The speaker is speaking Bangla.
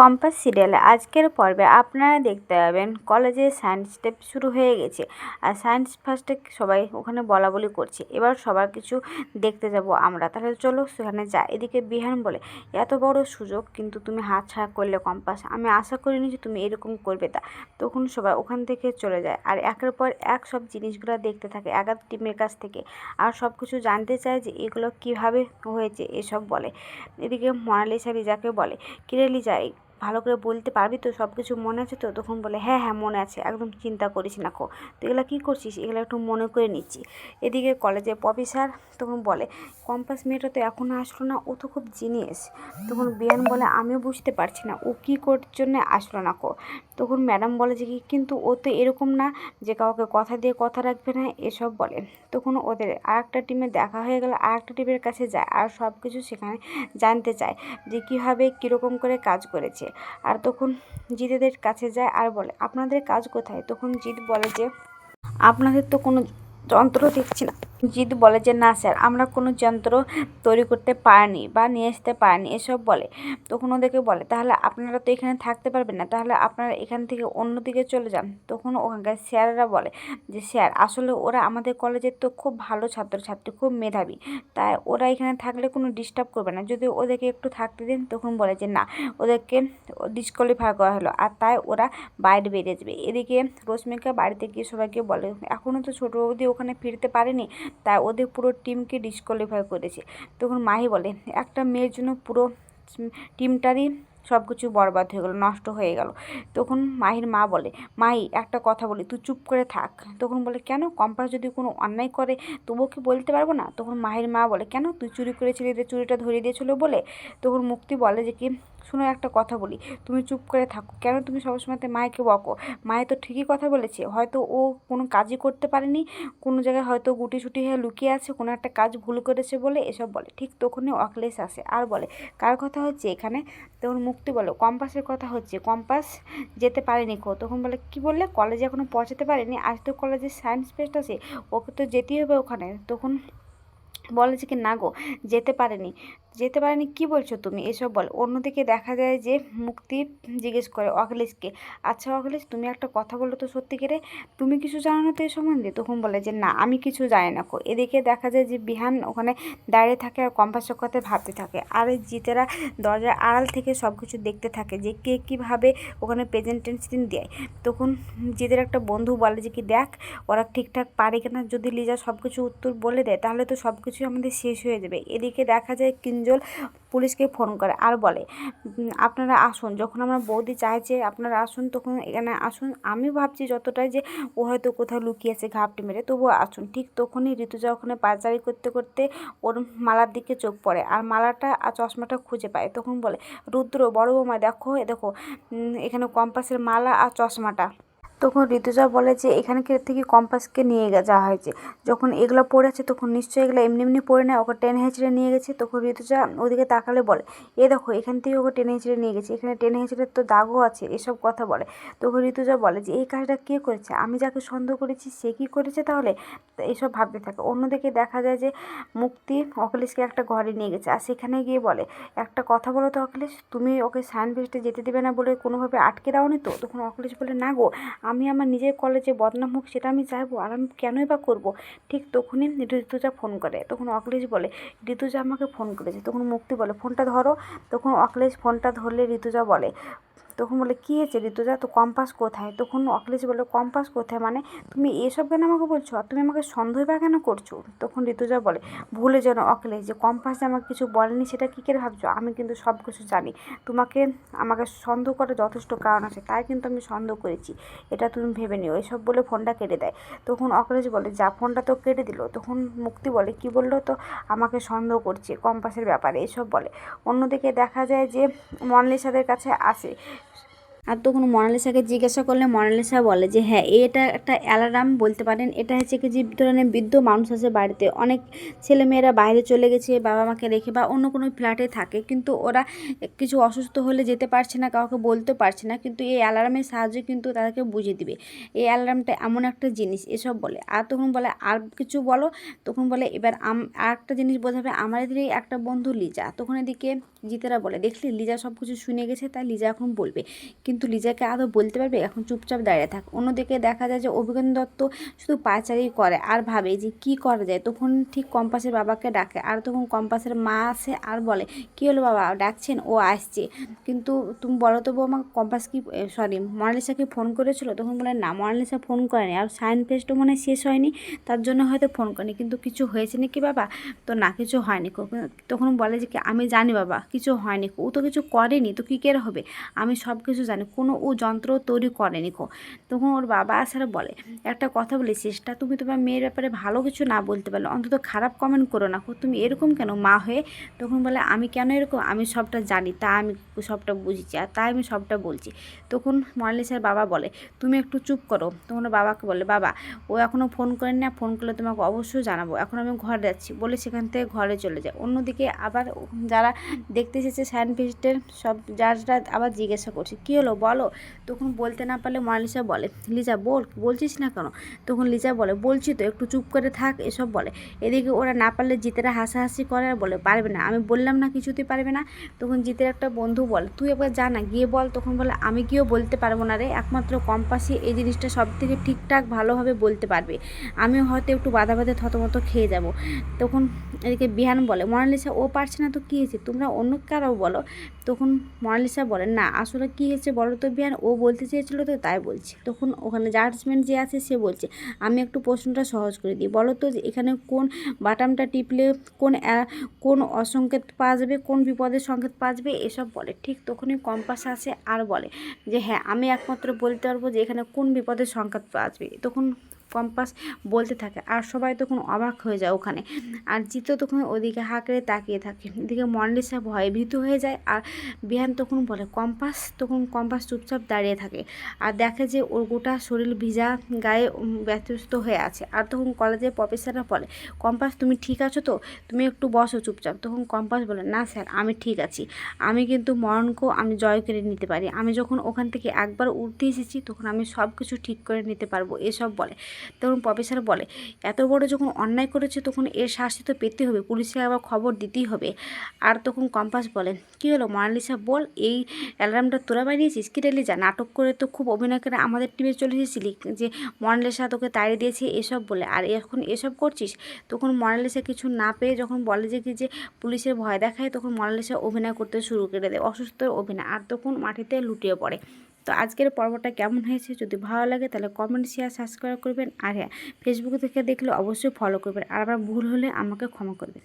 কম্পাস সিরিয়ালে। আজকের পর্বে আপনারা দেখতে পাবেন কলেজে সায়েন্স স্টেপ শুরু হয়ে গেছে। আর সায়েন্স ফার্স্টে সবাই ওখানে বলা বলি করছে। এবার সবার কিছু দেখতে যাব আমরা। তাহলে চলো সেখানে যা এদিকে বিহান বলে, এত বড় সুযোগ, কিন্তু তুমি হাত ছাড়া করলে কম্পাস। আমি আশা করিনি যে তুমি এরকম করবে। তা তখন সবাই ওখান থেকে চলে যায়। আর একের পর এক সব জিনিসগুলো দেখতে থাকে এক টিমের কাছ থেকে। আর সব কিছু জানতে চায় যে এগুলো কীভাবে হয়েছে, এসব বলে। এদিকে মনালিসা রিজাকে বলে, কিরে লিজা ভালো করে বলতে পারবি তো সব কিছু মনে আছে তো? তখন বলে হ্যাঁ হ্যাঁ মনে আছে। একদম চিন্তা করিস না কো তো এগুলো কী করছিস? এগুলো একটু মনে করে নিচ্ছি। এদিকে কলেজে পপি স্যার তখন বলে, কম্পাস মেয়েটা তো এখনও আসলো না, ও তো খুব জিনিয়াস তখন বিয়ান বলে, আমিও বুঝতে পারছি না, ও কী করার জন্য আসলো না কো তখন ম্যাডাম বলে যে কি কিন্তু ও তো এরকম না যে, কাউকে কথা দিয়ে কথা রাখবে না, এসব বলে। তখন ওদের। আর একটা টিমে দেখা হয়ে গেলে আর একটা টিমের কাছে যায় আর সব কিছু সেখানে জানতে চায় যে কীভাবে, কীরকম করে কাজ করেছে। আর তখন জিতেদের কাছে যায় আর বলে, আপনাদের কাজ কোথায়? তখন জিৎ বলে যে, আপনাদের তো কোনো যন্ত্র দেখছি না। জিৎ বলে যে, না স্যার, আমরা কোনো যন্ত্র তৈরি করতে পারিনি বা নিয়ে আসতে পারিনি। এসব বলে। তখন ওদেরকে বলে, তাহলে আপনারা তো এখানে থাকতে পারবেন না, তাহলে আপনারা এখান থেকে অন্যদিকে চলে যান। তখন ওখানকার স্যাররা বলে যে, স্যার, আসলে ওরা আমাদের কলেজের তো খুব ভালো ছাত্রছাত্রী, খুব মেধাবী। তাই ওরা এখানে থাকলে কোনো ডিস্টার্ব করবে না। যদি ওদেরকে একটু থাকতে দিন, তখন বলে যে, না, ওদেরকে ডিসকোয়ালিফাই করা হলো আর তাই ওরা বাইরে বেরিয়ে যাবে। এদিকে রশ্মিকা বাড়িতে গিয়ে সবাইকে বলে এখনও তো ছোটো বৌদি ওখানে ফিরতে পারেনি। তাই ওদের পুরো টিমকে ডিসকোয়ালিফাই করেছে। তখন মাহি বলে, একটা মেয়ের জন্য পুরো টিমটারই সব কিছু বরবাদ হয়ে গেল, নষ্ট হয়ে গেল। তখন মাহির মা বলে, মাহি, একটা কথা বলি, তুই চুপ করে থাক। তখন বলে, কেন? কম্পাস যদি কোনো অন্যায় করে, তবুও কি বলতে পারব না? তখন মাহির মা বলে, কেন? তুই চুরি করেছিলি চুরিটা ধরিয়ে দিয়েছিল বলে? তখন মুক্তি বলে যে কি শুনো, একটা কথা বলি। তুমি চুপ করে থাকো। কেন তুমি সবসময় মায়েকে বকো? মায়ে তো ঠিকই কথা বলেছে। হয়তো ও কোনো কাজই করতে পারেনি, কোনো জায়গায় হয়তো গুটি সুটি হয়ে লুকিয়ে আছে, কোনো একটা কাজ ভুল করেছে বলে এসব বলে। ঠিক তখনই অকলেশ আসে আর বলে, কার কথা হচ্ছে এখানে? তখন মুক্তি বলো। কম্পাসের কথা হচ্ছে। কম্পাস যেতে পারেনি কো? তখন বলে, কি বললে? কলেজে এখনও পৌঁছাতে পারেনি? আজ তো কলেজে সায়েন্স ফেস্ট আছে। ওকে তো যেতেই হবে ওখানে। তখন বলে যে কি, না গো, যেতে পারেনি। যেতে পারেনি, কি বলছো তুমি? এসব বল। অন্যদিকে দেখা যায় যে মুক্তি জিজ্ঞেস করে অখিলেশকে আচ্ছা অখিলেশ, তুমি একটা কথা বলো তো সত্যিকারে। তুমি কিছু জানো না তো এই সম্বন্ধে? তখন বলে যে, না, আমি কিছু জানি না কো। এদিকে দেখা যায় যে বিহান ওখানে দাঁড়িয়ে থাকে আর কম্পাসের কথা ভাবতে থাকে। আর এই জিতেরা দরজার আড়াল থেকে সব কিছু দেখতে থাকে যে কে কীভাবে ওখানে প্রেজেন্টেশন দেয়। তখন জিতের একটা বন্ধু বলে যে, কি দেখ, ওরা ঠিকঠাক পারে কিনা? যদি লিজা সব কিছু উত্তর বলে দেয়, তাহলে তো সব কিছু আমাদের শেষ হয়ে যাবে। এদিকে দেখা যায় কিঞ্জল পুলিশকে ফোন করে আর বলে আপনারা আসুন। যখন আমরা বৌদি চাইছে, আপনারা আসুন, তখন এখানে আসুন। আমি ভাবছি যতটাই যে ও হয়তো কোথাও লুকিয়েছে, ঘাপটি মেরে, তবুও আসুন। ঠিক তখনই ঋতুজা ওখানে পাচারি করতে করতে ওর মালার দিকে চোখ পড়ে আর মালাটা আর চশমাটা খুঁজে পায়। তখন বলে, রুদ্র, বড় বৌমা, দেখো দেখো এখানে কম্পাসের মালা আর চশমাটা। তখন ঋতুজা বলে যে, এখানে থেকে কম্পাসকে নিয়ে যাওয়া হয়েছে? যখন এগুলো পড়ে আছে, তখন নিশ্চয়ই এগুলো এমনি এমনি পড়ে নেয়। ওকে টেনে হেঁচড়ে নিয়ে গেছে। তখন ঋতুজা ওদিকে তাকালে বলে, এ দেখো, এখান থেকে ওকে টেনে হেঁচড়ে নিয়ে গেছে। এখানে টেনে হেঁচড়ে তো দাগও আছে, এসব কথা বলে। তখন ঋতুজা বলে যে, এই কাজটা কে করেছে? আমি যাকে সন্দেহ করেছি, সে কি করেছে তাহলে? এসব ভাবতে থাকে। অন্যদিকে দেখা যায় যে, মুক্তি অখিলেশকে একটা ঘরে নিয়ে গেছে। আর সেখানে গিয়ে বলে, একটা কথা বলো তো অখিলেশ, তুমি ওকে সায়েন্স ফেস্টে যেতে দেবে না বলে কোনোভাবে আটকে দাওনি তো? তখন অখিলেশ বলে, না গো আমি আমার নিজের কলেজে বদনাম হোক, সেটা আমি চাইব আর আমি কেনই বা করব? ঠিক তখনই ঋতুজা ফোন করে। তখন অখিলেশ বলে, ঋতুজা আমাকে ফোন করেছে। তখন মুক্তি বলে, ফোনটা ধরো। তখন অখিলেশ ফোনটা ধরলে ঋতুজা বলে তখন বলে, কী হয়েছে ঋতুজা তো কম্পাস কোথায়? তখন অখিলেশ বলে, কম্পাস কোথায়? মানে তুমি এসব কেন আমাকে বলছো? আর তুমি আমাকে সন্দেহ বা কেন করছ? তখন ঋতুজা বলে, ভুলে যেন অখিলেশ, যে কম্পাস আমাকে কিছু বলেনি, সেটা কী করে ভাবছ? আমি কিন্তু সব কিছু জানি। তোমাকে, আমাকে সন্দেহ করার যথেষ্ট কারণ আছে, তাই কিন্তু আমি সন্দেহ করেছি। এটা তুমি ভেবে নিও। এসব বলে ফোনটা কেটে দেয়। তখন অখিলেশ বলে, যা ফোনটা তো কেটে দিল। তখন মুক্তি বলে, কি বলল তো? আমাকে সন্দেহ করছে কম্পাসের ব্যাপারে। এসব বলে। অন্যদিকে দেখা যায় যে মনালিসাদের কাছে আসে। আর তখন মোনালিসাকে জিজ্ঞাসা করলে মোনালিসা বলে যে হ্যাঁ এটা একটা অ্যালার্ম বলতে পারেন। এটা হচ্ছে কি যে ধরনের বৃদ্ধ মানুষ আছে বাড়িতে। অনেক ছেলেমেয়েরা বাইরে চলে গেছে, বাবা মাকে রেখে বা অন্য কোনো ফ্ল্যাটে থাকে। কিন্তু ওরা কিছু অসুস্থ হলে যেতে পারছে না, কাউকে বলতে পারছে না। কিন্তু এই অ্যালার্মের সাহায্যে কিন্তু তাদেরকে বুঝিয়ে দিবে। এই অ্যালার্মটা এমন একটা জিনিস, এসব বলে। আর তখন বলে, আর কিছু বলো? তখন বলে, এবার আম, আর একটা জিনিস বোঝাবে আমাদেরই একটা বন্ধু লিজা। তখন এদিকে জিতেরা বলে, দেখলি, লিজা সব কিছু শুনে গেছে, তাই লিজা এখন বলবে। কিন্তু লিজাকে আদৌ বলতে পারবে? এখন চুপচাপ দাঁড়িয়ে থাক। অন্যদিকে দেখা যায় যে অভিজ্ঞান দত্ত শুধু পাচারি করে আর ভাবে যে কি করা যায়। তখন ঠিক কম্পাসের বাবাকে ডাকে। আর তখন কম্পাসের মা আসে আর বলে, কী হলো বাবা? ডাকছেন? ও আসছে। কিন্তু তুমি বলো তো বৌমা, কম্পাস কি সরি মনালিসাকে ফোন করেছিল? তখন বলে, না, মনালিসা ফোন করেনি। আর সাইন পেস্টও মনে শেষ হয়নি। তার জন্য হয়তো ফোন করেনি। কিন্তু কিছু হয়েছে নাকি বাবা? তো না, কিছু হয়নি। তখন বলে যে কি, আমি জানি বাবা, কিছু হয়নি। ও তো কিছু করেনি, তো কী করে হবে? আমি সব কিছু জানি। কোনো ও যন্ত্র তৈরি করেনি কো তখন ওর বাবা আসার বলে, একটা কথা বলি চেষ্টা তুমি তোমার মেয়ের ব্যাপারে ভালো কিছু না বলতে পারলে, অন্তত খারাপ কমেন্ট করো না তুমি এরকম কেন মা হয়ে? তখন বলে, আমি কেন এরকম? আমি সবটা জানি, তা আমি সবটা বুঝেছি, আর তাই আমি সবটা বলছি। তখন মনালিসার বাবা বলে, তুমি একটু চুপ করো। তখন বাবাকে বলে, বাবা, ও এখনও ফোন করেনি না ফোন করলে তোমাকে অবশ্যই জানাব। এখন আমি ঘরে যাচ্ছি। বলে সেখান থেকে ঘরে চলে যায়। অন্যদিকে আবার যারা দেখতে এসেছে সায়েন্টিস্টের সব যারা আবার জিজ্ঞাসা করছে, কী হলো বলো? তখন বলতে না পারলে মনালিসা বলে, লিজা, বল, বলছিস না কেন? তখন লিজা বলে, বলছি তো, একটু চুপ করে থাক, এসব বলে। এদিকে ওরা না পারলে জিতেরা হাসাহাসি করে আর বলে, পারবে না। আমি বললাম না কিছুতেই পারবে না। তখন জিতের একটা বন্ধু বলে, তুই একবার যা না, গিয়ে বল। তখন বলে, আমি গিয়েও বলতে পারব না রে। একমাত্র কম্পাসই এই জিনিসটা সব থেকে ঠিকঠাক ভালোভাবে বলতে পারবে। আমিও হয়তো একটু বাধা বাধা থতমত খেয়ে যাব। তখন এদিকে বিহান বলে, মনালিসা, ও পারছে না তো কী হয়েছে? তোমরা অন্য কারও বলো। তখন মনালিসা বলে, না, আসলে কী হয়েছে বলো তো বিয়ান ও বলতে চেয়েছিলো তো তাই বলছে। তখন ওখানে জাজমেন্ট যে আছে সে বলছে, আমি একটু প্রশ্নটা সহজ করে দিই। বলো তো এখানে কোন বাটামটা টিপলে কোন কোন অসংকেত পাওয়া যাবে, কোন বিপদের সংকেত পাওয়া যাবে, এসব বলে। ঠিক তখনই কম্পাস আসে আর বলে যে হ্যাঁ আমি একমাত্র বলতে পারব যে এখানে কোন বিপদের সংকেত পাওয়া যাবে। তখন কম্পাস বলতে থাকে। আর সবাই তখন অবাক হয়ে যায় ওখানে। আর জিতো তখন ওদিকে হাঁকড়ে তাকিয়ে থাকে। এদিকে মন্ডিসা ভয়ে ভীত হয়ে যায়। আর বিহান তখন বলে কম্পাস? তখন কম্পাস চুপচাপ দাঁড়িয়ে থাকে। আর দেখে যে ওর গোটা শরীর ভিজা গায়ে উম, ব্যতিস্ত হয়ে আছে। আর তখন কলেজের প্রফেসররা বলে কম্পাস তুমি ঠিক আছো তো? তুমি একটু বসো চুপচাপ। তখন কম্পাস বলে না স্যার আমি ঠিক আছি। আমি কিন্তু মরণকেও আমি জয় করে নিতে পারি। আমি যখন ওখান থেকে একবার উঠতে এসেছি তখন আমি সব কিছু ঠিক করে নিতে পারব। এসব বলে। তখন প্রফেসর বলে, এত বড় যখন অন্যায় করেছে তখন এর শাস্তি তো পেতে হবে পুলিশে আবার খবর দিতেই হবে। আর তখন কম্পাস বলে, কী হলো মোনালিসা বল, এই অ্যালার্মটা তোরা বানিয়েছিস? কি রেলি যা? নাটক করে তো খুব অভিনয় করে আমাদের টিমে চলে এসেছিলি, যে মোনালিসা তোকে তাড়িয়ে দিয়েছে এসব বলে, আর এখন এসব করছিস? তখন মোনালিসা কিছু না পেয়ে যখন বলে যে কি যে পুলিশের ভয় দেখায়, তখন মোনালিসা অভিনয় করতে শুরু করে দেয়, অসুস্থ অভিনয়, আর তখন মাটিতে লুটিয়ে পড়ে। তো আজকের পর্বটা কেমন হয়েছে যদি ভালো লাগে তাহলে কমেন্ট শেয়ার সাবস্ক্রাইব করবেন। আর হ্যাঁ ফেসবুক থেকে দেখলে অবশ্যই ফলো করবেন। আর আবার ভুল হলে আমাকে ক্ষমা করবেন।